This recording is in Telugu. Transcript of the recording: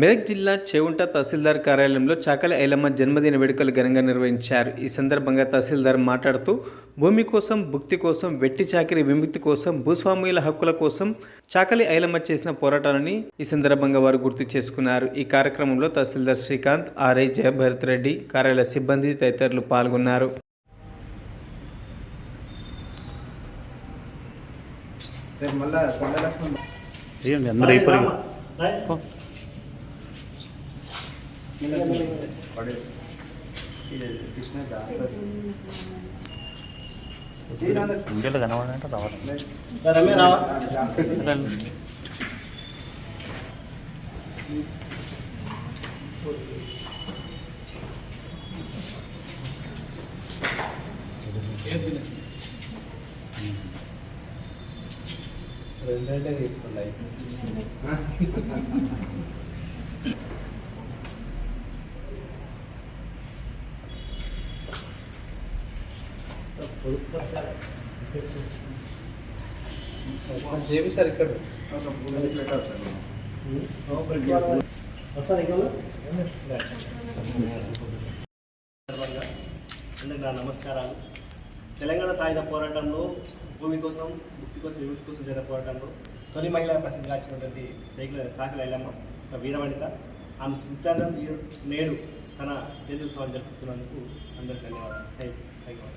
మెదక్ జిల్లా చేవుంట తహసీల్దార్ కార్యాలయంలో చాకలి ఐలమ్మ జన్మదిన వేడుకలు ఘనంగా నిర్వహించారు. ఈ సందర్భంగా తహసీల్దార్ మాట్లాడుతూ భూమి కోసం భుక్తి కోసం వెట్టి చాకిరి విముక్తి కోసం భూస్వాముల హక్కుల కోసం చాకలి ఐలమ్మ చేసిన పోరాటాలని ఈ సందర్భంగా వారు గుర్తు చేసుకున్నారు. ఈ కార్యక్రమంలో తహసీల్దార్ శ్రీకాంత్ ఆర్ఐ జయభరత్ రెడ్డి కార్యాలయ సిబ్బంది తదితరులు పాల్గొన్నారు. మళ్ళా కొండలక్ష్మణ్ ఏంది అందరూ అయిపోయి పడే రావడం రెండంటే తీసుకున్నాయి సార్ ఇక్కడ? అందరికీ నా నమస్కారాలు. తెలంగాణ సాయుధ పోరాటంలో భూమి కోసం ముక్తి కోసం విముక్తి కోసం జరిగిన పోరాటంలో తొలి మహిళ ప్రసిద్ధిగాంచినటువంటి సైకిల్ చాకలి ఐలమ్మ ఒక వీరవనిత. ఆమె సుల్తానం నేడు తన జయంతి ఉత్సవాన్ని జరుపుతున్నందుకు అందరికీ ధన్యవాదాలు. Thank you thank you